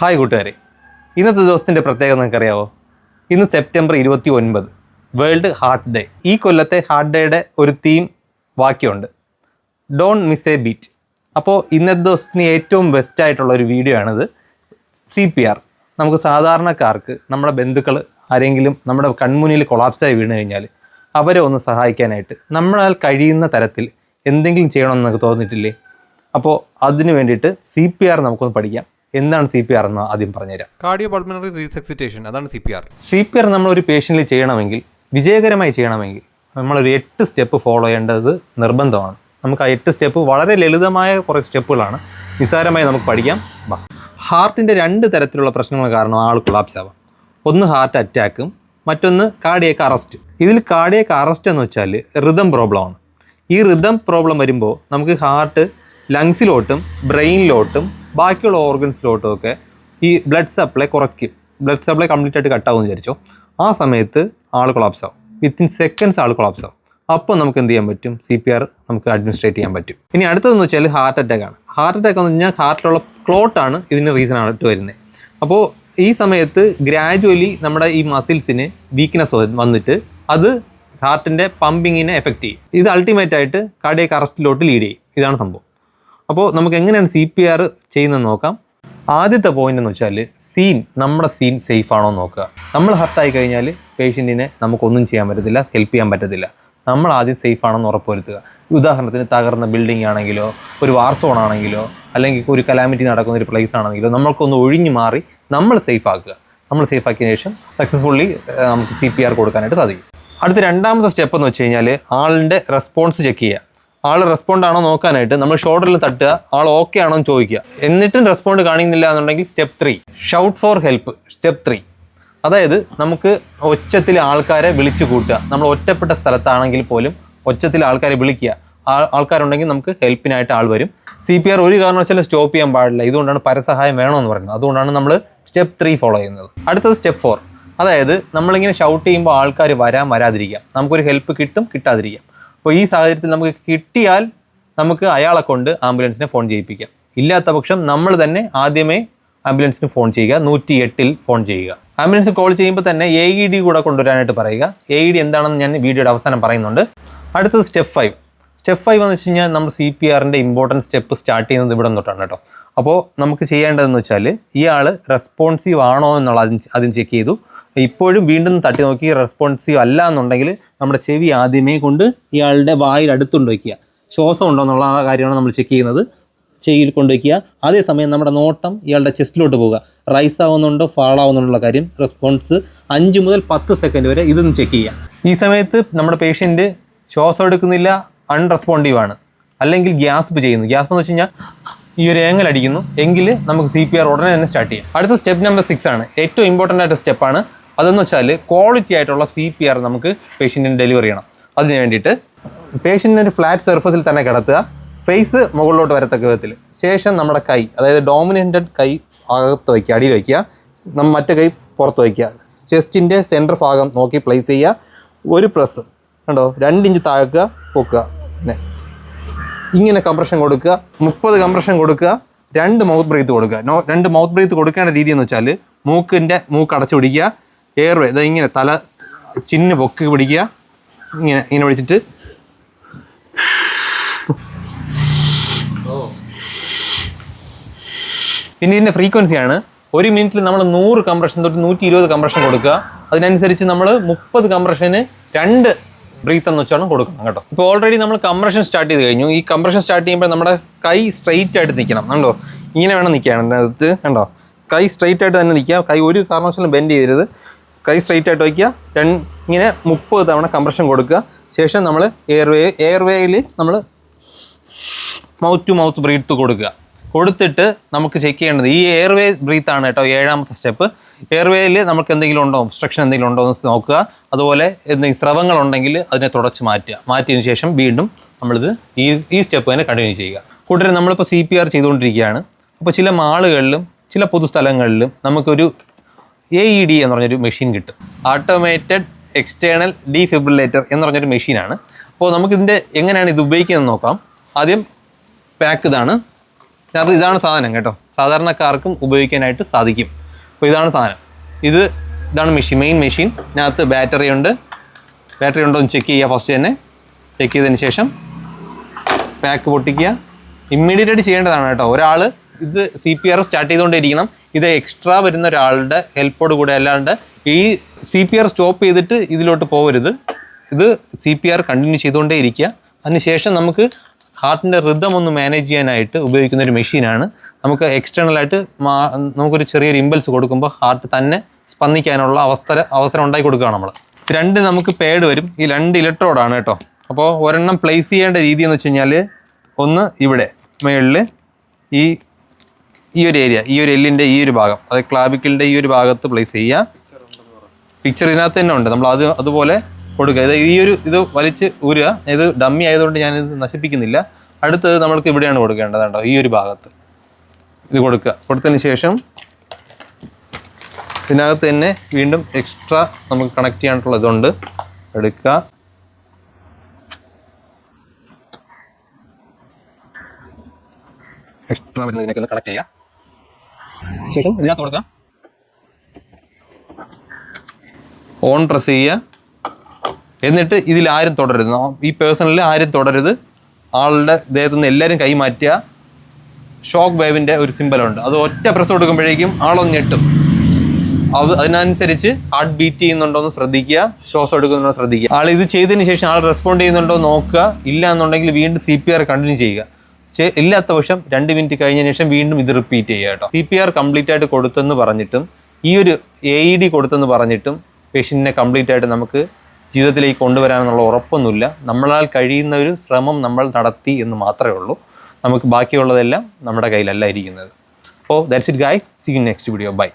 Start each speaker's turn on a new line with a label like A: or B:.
A: Hi കൂട്ടുകാരെ. ഇന്നത്തെ ദിവസത്തിന്റെ പ്രത്യേകത നിങ്ങൾക്കറിയാവോ? ഇന്ന് സെപ്റ്റംബർ ഇരുപത്തി ഒൻപത് വേൾഡ് ഹാർട്ട് ഡേ. ഈ കൊല്ലത്തെ ഹാർട്ട് ഡേയുടെ ഒരു തീം വാക്യമുണ്ട്. ഡോൺ മിസ് എ ബീറ്റ് അപ്പോൾ ഇന്നത്തെ ദിവസത്തിന് ഏറ്റവും ബെസ്റ്റ് ആയിട്ടുള്ള ഒരു വീഡിയോ ആണിത്. സി പി ആർ നമുക്ക് സാധാരണക്കാർക്ക് നമ്മുടെ ബന്ധുക്കൾ ആരെങ്കിലും നമ്മുടെ കൺമുന്നിൽ കൊളാപ്സായി വീണ് കഴിഞ്ഞാൽ അവരെ ഒന്ന് സഹായിക്കാനായിട്ട് നമ്മളാൽ കഴിയുന്ന തരത്തിൽ എന്തെങ്കിലും ചെയ്യണമെന്ന് നമുക്ക് തോന്നിയിട്ടില്ലേ? അപ്പോൾ അതിന് വേണ്ടിയിട്ട് സി പി ആർ നമുക്കൊന്ന് പഠിക്കാം. എന്താണ് സി പി ആർ എന്ന് ആദ്യം പറഞ്ഞുതരാം.
B: കാർഡിയോ പൾമണറി റീസെക്സിറ്റേഷൻ അതാണ് C P R
A: C P R നമ്മൾ ഒരു പേഷ്യന്റിൽ ചെയ്യണമെങ്കിൽ വിജയകരമായി ചെയ്യണമെങ്കിൽ നമ്മളൊരു എട്ട് സ്റ്റെപ്പ് ഫോളോ ചെയ്യേണ്ടത് നിർബന്ധമാണ്. നമുക്ക് ആ എട്ട് സ്റ്റെപ്പ് വളരെ ലളിതമായ കുറേ സ്റ്റെപ്പുകളാണ്. നിസ്സാരമായി നമുക്ക് പഠിക്കാം. ഹാർട്ടിന്റെ രണ്ട് തരത്തിലുള്ള പ്രശ്നങ്ങൾ കാരണം ആൾ കൊളാപ്സ് ആവാം. ഒന്ന് ഹാർട്ട് അറ്റാക്കും മറ്റൊന്ന് കാർഡിയക്ക് അറസ്റ്റ് ഇതിൽ കാർഡിയക്ക് അറസ്റ്റ് എന്ന് വെച്ചാൽ റിതം പ്രോബ്ലമാണ് ഈ റിതം പ്രോബ്ലം വരുമ്പോൾ നമുക്ക് ഹാർട്ട് ലങ്സിലോട്ടും ബ്രെയിനിലോട്ടും ബാക്കിയുള്ള ഓർഗൻസിലോട്ടും ഒക്കെ ഈ ബ്ലഡ് സപ്ലൈ കുറയ്ക്കും. ബ്ലഡ് സപ്ലൈ കംപ്ലീറ്റ് ആയിട്ട് കട്ടാവും വിചാരിച്ചോ. ആ സമയത്ത് ആൾ കൊളാപ്സ് ആവും. വിത്തിൻ സെക്കൻഡ്സ് ആൾ കൊളാപ്സ് ആവും. അപ്പോൾ നമുക്ക് എന്ത് ചെയ്യാൻ പറ്റും? സി പി ആർ നമുക്ക് അഡ്മിനിസ്ട്രേറ്റ് ചെയ്യാൻ പറ്റും. ഇനി അടുത്തതെന്ന് വെച്ചാൽ ഹാർട്ട് അറ്റാക്ക് ആണ്. ഹാർട്ട് അറ്റാക്ക് എന്ന് പറഞ്ഞാൽ ഹാർട്ടിലുള്ള ക്ലോട്ടാണ് ഇതിന് റീസൺ ആയിട്ട് വരുന്നത് അപ്പോൾ ഈ സമയത്ത് ഗ്രാജുവലി നമ്മുടെ ഈ മസിൽസിന് വീക്ക്നെസ് വന്നിട്ട് അത് ഹാർട്ടിന്റെ പമ്പിങ്ങിനെ എഫക്റ്റ് ചെയ്യും. ഇത് അൾട്ടിമേറ്റ് ആയിട്ട് കാർഡിയക് അറസ്റ്റിലോട്ട് ലീഡ് ചെയ്യും. ഇതാണ് സംഭവം. അപ്പോൾ നമുക്ക് എങ്ങനെയാണ് സി പി ആർ ചെയ്യുന്നത് നോക്കാം. ആദ്യത്തെ പോയിന്റ് എന്ന് വെച്ചാൽ സീൻ നമ്മുടെ സീൻ സേഫ് ആണോ നോക്കുക. നമ്മൾ ഹർട്ടായി കഴിഞ്ഞാൽ പേഷ്യന്റിനെ നമുക്കൊന്നും ചെയ്യാൻ പറ്റത്തില്ല ഹെൽപ്പ് ചെയ്യാൻ പറ്റത്തില്ല. നമ്മൾ ആദ്യം സേഫ് ആണെന്ന് ഉറപ്പുവരുത്തുക. ഉദാഹരണത്തിന് തകർന്ന ബിൽഡിംഗ് ആണെങ്കിലോ ഒരു വാർ സോൺ ആണെങ്കിലോ അല്ലെങ്കിൽ ഒരു കലാമിറ്റി നടക്കുന്ന ഒരു പ്ലേസ് ആണെങ്കിലോ നമ്മൾക്കൊന്ന് ഒഴിഞ്ഞു മാറി നമ്മൾ സേഫ് ആക്കുക. നമ്മൾ സേഫ് ആക്കിയ ശേഷം സക്സസ്ഫുള്ളി നമുക്ക് സി പി ആർ കൊടുക്കാനായിട്ട് സാധിക്കും. അടുത്ത രണ്ടാമത്തെ സ്റ്റെപ്പ് എന്ന് വെച്ച് കഴിഞ്ഞാൽ ആളിന്റെ റെസ്പോൺസ് ചെക്ക് ചെയ്യുക. ആൾ റെസ്പോണ്ട് ആണോ നോക്കാനായിട്ട് നമ്മൾ ഷോൾഡറിൽ തട്ടുക ആൾ ഓക്കെ ആണോ എന്ന് ചോദിക്കുക. എന്നിട്ടും റെസ്പോണ്ട് കാണിക്കുന്നില്ല എന്നുണ്ടെങ്കിൽ step three shout for help step three അതായത് നമുക്ക് ഒച്ചത്തിൽ ആൾക്കാരെ വിളിച്ചു കൂട്ടുക. നമ്മൾ ഒറ്റപ്പെട്ട സ്ഥലത്താണെങ്കിൽ പോലും ഒച്ചത്തിൽ ആൾക്കാരെ വിളിക്കുക. ആൾക്കാരുണ്ടെങ്കിൽ നമുക്ക് ഹെൽപ്പിനായിട്ട് ആൾ വരും. സി പി ആർ ഒരു കാരണവശാലും സ്റ്റോപ്പ് ചെയ്യാൻ പാടില്ല. ഇതുകൊണ്ടാണ് പരസഹായം വേണമെന്ന് പറയുന്നത്. അതുകൊണ്ടാണ് നമ്മൾ സ്റ്റെപ്പ് ത്രീ ഫോളോ ചെയ്യുന്നത്. അടുത്തത് സ്റ്റെപ്പ് ഫോർ അതായത് നമ്മളിങ്ങനെ ഷൗട്ട് ചെയ്യുമ്പോൾ ആൾക്കാർ വരാൻ വരാതിരിക്കാം നമുക്കൊരു ഹെൽപ്പ് കിട്ടും കിട്ടാതിരിക്കാം. അപ്പോൾ ഈ സാഹചര്യത്തിൽ നമുക്ക് കിട്ടിയാൽ നമുക്ക് അയാളെ കൊണ്ട് ആംബുലൻസിനെ ഫോൺ ചെയ്യിപ്പിക്കാം. ഇല്ലാത്ത പക്ഷം നമ്മൾ തന്നെ ആദ്യമേ ആംബുലൻസിന് ഫോൺ ചെയ്യുക നൂറ്റി എട്ടിൽ ഫോൺ ചെയ്യുക. ആംബുലൻസ് കോൾ ചെയ്യുമ്പോൾ തന്നെ എ ഇ ഡി കൂടെ കൊണ്ടുവരാനായിട്ട് പറയുക. എ ഇ ഡി എന്താണെന്ന് ഞാൻ വീഡിയോയുടെ അവസാനം പറയുന്നുണ്ട്. അടുത്തത് സ്റ്റെപ്പ് ഫൈവ്. സ്റ്റെപ്പ് ഫൈവ് എന്ന് വെച്ച് കഴിഞ്ഞാൽ നമ്മൾ സി പി ആറിന്റെ ഇമ്പോർട്ടന്റ് സ്റ്റെപ്പ് സ്റ്റാർട്ട് ചെയ്യുന്നത് ഇവിടെ തൊട്ടാണ് കേട്ടോ. അപ്പോൾ നമുക്ക് ചെയ്യേണ്ടതെന്ന് വെച്ചാൽ ഇയാൾ റെസ്പോൺസീവ് ആണോ എന്നുള്ള അതിന് ആദ്യം ചെക്ക് ചെയ്തു. ഇപ്പോഴും വീണ്ടും തട്ടി നോക്കി റെസ്പോൺസീവ് അല്ല എന്നുണ്ടെങ്കിൽ നമ്മുടെ ചെവി ആദ്യമേ കൊണ്ട് ഇയാളുടെ വായിൽ അടുത്തുകൊണ്ട് വയ്ക്കുക ശ്വാസം ഉണ്ടോ എന്നുള്ള കാര്യമാണ് നമ്മൾ ചെക്ക് ചെയ്യുന്നത്. ചെവിയിൽ കൊണ്ടുവയ്ക്കുക അതേസമയം നമ്മുടെ നോട്ടം ഇയാളുടെ ചെസ്റ്റിലോട്ട് പോവുക. റൈസ് ആവുന്നുണ്ടോ ഫാൾ കാര്യം റെസ്പോൺസ് അഞ്ച് മുതൽ പത്ത് സെക്കൻഡ് വരെ ഇതൊന്ന് ചെക്ക് ചെയ്യുക. ഈ സമയത്ത് നമ്മുടെ പേഷ്യന്റ് ശ്വാസം എടുക്കുന്നില്ല അൺറെസ്പോണ്ടീവ് ആണ്. അല്ലെങ്കിൽ ഗ്യാസ്പ് ചെയ്യുന്നു. ഗ്യാസ്പ് എന്ന് വെച്ച് കഴിഞ്ഞാൽ ഈ ഒരു ഏങ്ങൽ അടിക്കുന്നു. എങ്കിൽ നമുക്ക് സി പി ആർ ഉടനെ തന്നെ സ്റ്റാർട്ട് ചെയ്യാം. അടുത്ത സ്റ്റെപ്പ് നമ്പർ സിക്സ് ആണ്. ഏറ്റവും ഇമ്പോർട്ടന്റ് ആയിട്ട് സ്റ്റെപ്പാണ് അതെന്ന് വെച്ചാൽ ക്വാളിറ്റി ആയിട്ടുള്ള സി പി ആർ നമുക്ക് പേഷ്യന്റിന് ഡെലിവറി ചെയ്യണം. അതിന് വേണ്ടിയിട്ട് പേഷ്യന്റിന് ഒരു ഫ്ലാറ്റ് സർഫസിൽ തന്നെ കിടത്തുക. ഫേസ് മുകളിലോട്ട് വരത്തക്ക വിധത്തിൽ ശേഷം നമ്മുടെ കൈ അതായത് ഡോമിനന്റഡ് കൈ അകത്ത് വയ്ക്കുക അടിയിൽ വയ്ക്കുക. നമ്മൾ മറ്റേ കൈ പുറത്ത് വയ്ക്കുക. ചെസ്റ്റിന്റെ സെന്റർ ഭാഗം നോക്കി പ്ലേസ് ചെയ്യുക. ഒരു പ്രസ് കണ്ടോ? രണ്ടിഞ്ച് താഴ്ക്കുക പൊക്കുക. പിന്നെ ഇങ്ങനെ കംപ്രഷൻ കൊടുക്കുക മുപ്പത് കംപ്രഷൻ കൊടുക്കുക രണ്ട് മൗത്ത് ബ്രീത്ത് കൊടുക്കുക. നോ രണ്ട് മൗത്ത് ബ്രീത്ത് കൊടുക്കേണ്ട രീതി എന്ന് വെച്ചാൽ മൂക്കിന്റെ മൂക്ക് അടച്ചു പിടിക്കുക എയർവേ ഇതാ ഇങ്ങനെ തല ചിന്ന് പൊക്കി പിടിക്കുക ഇങ്ങനെ ഇങ്ങനെ പിടിച്ചിട്ട്. പിന്നെ ഇതിന്റെ ഫ്രീക്വൻസിയാണ് ഒരു മിനിറ്റിൽ നമ്മൾ നൂറ് കംപ്രഷൻ തൊട്ട് നൂറ്റി ഇരുപത് കംപ്രഷൻ കൊടുക്കുക. അതിനനുസരിച്ച് നമ്മൾ മുപ്പത് കംപ്രഷന് രണ്ട് ബ്രീത്ത് എന്ന് വെച്ചാണ് കൊടുക്കണം കേട്ടോ. ഇപ്പോൾ ഓൾറെഡി നമ്മൾ കംപ്രഷൻ സ്റ്റാർട്ട് ചെയ്ത് കഴിഞ്ഞു. ഈ കംപ്രഷൻ സ്റ്റാർട്ട് ചെയ്യുമ്പോൾ നമ്മുടെ കൈ സ്ട്രെയിറ്റ് ആയിട്ട് നിൽക്കണം. കണ്ടോ? ഇങ്ങനെ വേണം നിൽക്കാൻ. അതിനകത്ത് കണ്ടോ? കൈ സ്ട്രെയിറ്റ് ആയിട്ട് തന്നെ നിൽക്കുക. കൈ ഒരു കാരണവശാലും ബെൻഡ് ചെയ്യരുത്. കൈ സ്ട്രെയിറ്റ് ആയിട്ട് വയ്ക്കുക. രണ്ട് ഇങ്ങനെ മുപ്പത് തവണ കംപ്രഷൻ കൊടുക്കുക. ശേഷം നമ്മൾ എയർവേ എയർവേയിൽ നമ്മൾ മൗത്ത് ടു മൗത്ത് ബ്രീത്ത് കൊടുക്കുക. കൊടുത്തിട്ട് നമുക്ക് ചെക്ക് ചെയ്യേണ്ടത്. ഈ എയർവേ ബ്രീത്ത് ആണ് കേട്ടോ ഏഴാമത്തെ സ്റ്റെപ്പ് എയർവേയിൽ നമുക്ക് എന്തെങ്കിലും ഉണ്ടോ? ഒബ്സ്ട്രക്ഷൻ എന്തെങ്കിലും ഉണ്ടോ എന്ന് നോക്കുക. അതുപോലെ എന്തെങ്കിലും സ്രവങ്ങൾ ഉണ്ടെങ്കിൽ അതിനെ തുടച്ച് മാറ്റുക. മാറ്റിയതിന് ശേഷം വീണ്ടും നമ്മളിത് ഈ ഈ സ്റ്റെപ്പ് തന്നെ കണ്ടിന്യൂ ചെയ്യുക. കൂട്ടരെ നമ്മളിപ്പോൾ സി പി ആർ ചെയ്തുകൊണ്ടിരിക്കുകയാണ്. അപ്പോൾ ചില മാളുകളിലും ചില പൊതുസ്ഥലങ്ങളിലും നമുക്കൊരു എ ഇ ഡി എന്ന് പറഞ്ഞൊരു മെഷീൻ കിട്ടും. ഓട്ടോമേറ്റഡ് എക്സ്റ്റേണൽ ഡീഫിബ്രിലേറ്റർ എന്ന് പറഞ്ഞൊരു മെഷീനാണ് അപ്പോൾ നമുക്കിതിന്റെ എങ്ങനെയാണ് ഇത് ഉപയോഗിക്കുന്നത് നോക്കാം. ആദ്യം പാക്ക് ഇതാണ്. അത് ഇതാണ് സാധനം കേട്ടോ. സാധാരണക്കാർക്കും ഉപയോഗിക്കാനായിട്ട് സാധിക്കും. അപ്പോൾ ഇതാണ് സാധനം. ഇത് ഇതാണ് മെഷീൻ മെയിൻ മെഷീൻ ഇതിനകത്ത് ബാറ്ററി ഉണ്ട്. ബാറ്ററി ഉണ്ടോ എന്ന് ചെക്ക് ചെയ്യുക ഫസ്റ്റ് തന്നെ. ചെക്ക് ചെയ്തതിന് ശേഷം പാക്ക് പൊട്ടിക്കുക. ഇമ്മീഡിയറ്റ് ആയിട്ട് ചെയ്യേണ്ടതാണ് കേട്ടോ. ഒരാൾ ഇത് സി പി ആർ സ്റ്റാർട്ട് ചെയ്തുകൊണ്ടിരിക്കണം ഇത് എക്സ്ട്രാ വരുന്ന ഒരാളുടെ ഹെൽപ്പോട് കൂടെ അല്ലാണ്ട് ഈ സി പി ആർ സ്റ്റോപ്പ് ചെയ്തിട്ട് ഇതിലോട്ട് പോകരുത് ഇത് സി പി ആർ കണ്ടിന്യൂ ചെയ്തുകൊണ്ടേ ഇരിക്കുക അതിനുശേഷം നമുക്ക് ഹാർട്ടിന്റെ റിതം ഒന്ന് മാനേജ് ചെയ്യാനായിട്ട് ഉപയോഗിക്കുന്ന ഒരു മെഷീനാണ് നമുക്ക് മാ നമുക്കൊരു ചെറിയൊരു ഇമ്പൽസ് കൊടുക്കുമ്പോൾ ഹാർട്ട് തന്നെ സ്പന്ദിക്കാനുള്ള അവസര അവസരം ഉണ്ടായി കൊടുക്കുകയാണ് നമ്മൾ രണ്ട് നമുക്ക് പേഡ് വരും. ഈ രണ്ട് ഇലക്ട്രോഡാണ് കേട്ടോ. അപ്പോൾ ഒരെണ്ണം പ്ലേസ് ചെയ്യേണ്ട രീതി എന്ന് വെച്ച് കഴിഞ്ഞാൽ ഒന്ന് ഇവിടെ മുകളിൽ ഈ ഈ ഒരു ഏരിയ ഈ ഒരു എല്ലിന്റെ ഈ ഒരു ഭാഗം അതായത് ക്ലാബിക്കലിന്റെ ഈ ഒരു ഭാഗത്ത് പ്ലേസ് ചെയ്യുക. പിക്ചർ ഇതിനകത്ത് തന്നെ ഉണ്ട്. നമ്മൾ അത് അതുപോലെ കൊടുക്കുക. ഇത് ഈ ഒരു ഇത് വലിച്ച് ഊരുക. ഇത് ഡമ്മി ആയതുകൊണ്ട് ഞാനിത് നശിപ്പിക്കുന്നില്ല. അടുത്തത് നമ്മൾക്ക് ഇവിടെയാണ് കൊടുക്കേണ്ടത് കേട്ടോ ഈ ഒരു ഭാഗത്ത്. ഇത് കൊടുക്കുക. കൊടുത്തതിന് ശേഷം ഇതിനകത്ത് തന്നെ വീണ്ടും എക്സ്ട്രാ നമുക്ക് കണക്ട് ചെയ്യാനായിട്ടുള്ള ഇതുണ്ട്. എടുക്കുക. എക്സ്ട്രാ വരുന്നതിനൊക്കെ ഒന്ന് കണക്ട് ചെയ്യാം ശേഷം ഇതിനകത്ത് കൊടുക്കുക. ഓൺ പ്രസ് ചെയ്യുക. എന്നിട്ട് ഇതിൽ ആരും തുടരുത് ഈ പേഴ്സണലിൽ ആരും തുടരുത് ആളുടെ ദേഹത്തു നിന്ന് എല്ലാവരും കൈ മാറ്റുക ഷോക്ക് വേവിന്റെ ഒരു സിമ്പലുണ്ട് അത് ഒറ്റ പ്രസ് കൊടുക്കുമ്പോഴേക്കും ആളൊന്ന് ഞെട്ടും. അത് അതിനനുസരിച്ച് ഹാർട്ട് ബീറ്റ് ചെയ്യുന്നുണ്ടോ എന്ന് ശ്രദ്ധിക്കുക ശ്വാസം എടുക്കുന്നുണ്ടോ ശ്രദ്ധിക്കുക. ആൾ ഇത് ചെയ്തതിന് ശേഷം ആൾ റെസ്പോണ്ട് ചെയ്യുന്നുണ്ടോ നോക്കുക. ഇല്ല എന്നുണ്ടെങ്കിൽ വീണ്ടും സി പി ആർ കണ്ടിന്യൂ ചെയ്യുക. ഇല്ലാത്ത പക്ഷം രണ്ട് മിനിറ്റ് കഴിഞ്ഞ ശേഷം വീണ്ടും ഇത് റിപ്പീറ്റ് ചെയ്യുക കേട്ടോ. സി പി ആർ കംപ്ലീറ്റ് ആയിട്ട് കൊടുത്തെന്ന് പറഞ്ഞിട്ടും ഈ ഒരു എ ഇ ഡി കൊടുത്തെന്ന് പറഞ്ഞിട്ടും പേഷ്യന്റിനെ കംപ്ലീറ്റ് ആയിട്ട് നമുക്ക് ജീവിതത്തിലേക്ക് കൊണ്ടുവരാനെന്നുള്ള ഉറപ്പൊന്നുമില്ല. നമ്മളാൽ കഴിയുന്ന ഒരു ശ്രമം നമ്മൾ നടത്തി എന്ന് മാത്രമേ ഉള്ളൂ. നമുക്ക് ബാക്കിയുള്ളതെല്ലാം നമ്മുടെ കയ്യിലല്ല ഇരിക്കുന്നത്. അപ്പോൾ that's it guys see you next video bye